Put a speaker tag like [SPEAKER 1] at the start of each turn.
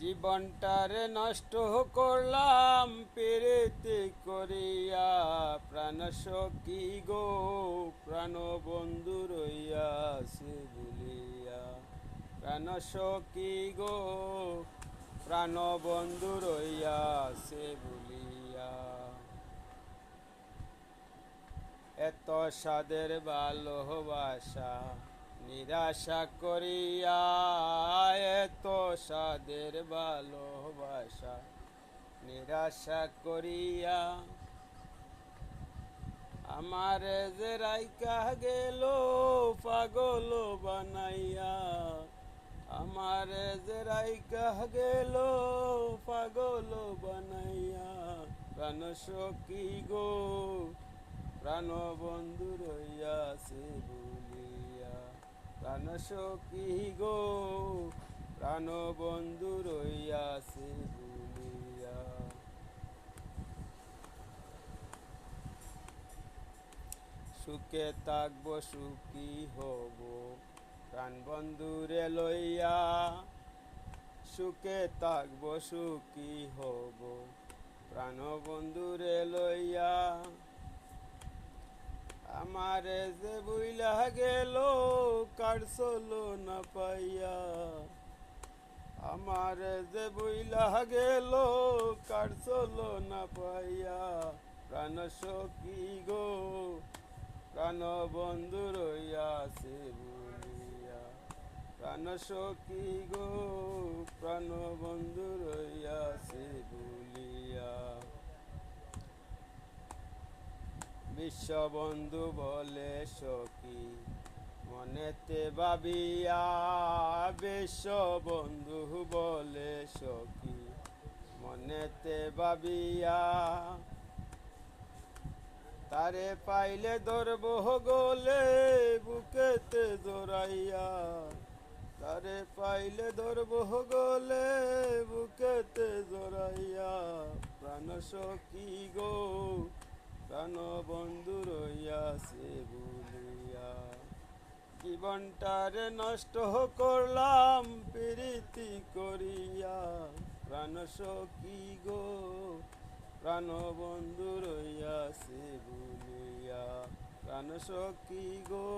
[SPEAKER 1] জীবনটারে নষ্ট করলাম, পেরেতে করিয়া প্রাণ সখী গো, প্রাণ বন্ধু রইয়া সে বলিয়া প্রাণ সখী গো, প্রাণ বন্ধু রইয়াছে বলিয়া এত সাদের ভালোবাসা নিরাশা করিয়া এত সাদের ভালোবাসা। নিরাশা করিয়া আমার যে রাইকা গেল, পাগল বানাইয়া। আমার যে রাইকা গেল, পাগল বানাইয়া। প্রাণ সখী গো, প্রাণ বন্ধু রইয়াছে বলিয়া প্রাণ সখী গো, প্রাণ বন্ধু রইয়াছে বলিয়া সুখে থাকব, সুখী হব, প্রাণ বন্ধুরে লইয়া। সুখে থাকব, সুখী হব। আমার যে বুইলা গেল কাটসলো না পাইয়া? আমার যে বুইলা গেল কাটসলো না পাইয়া? প্রাণ সখী গো, প্রাণ বন্ধু রইয়াছে বলিয়া। প্রাণ সখী গো, প্রাণ বন্ধু রইয়াছে বলিয়া। বিশ্ববন্ধু বলে সখী। মনেতে ভাবিয়া বিশ্ববন্ধু বলে সখী। মনেতে ভাবিয়া তারে পাইলে ধরব গোলে, বুকেতে জোরাইয়া তারে পাইলে ধরব গোলে, বুকেতে জোরাইয়া প্রাণ সখী গো প্রাণ বন্ধু রইয়াছে বলিয়া। জীবনটারে নষ্ট করলাম, প্রীতি করিয়া। প্রাণ সখী গো, প্রাণ বন্ধু রইয়াছে বলিয়া। প্রাণ সখী গো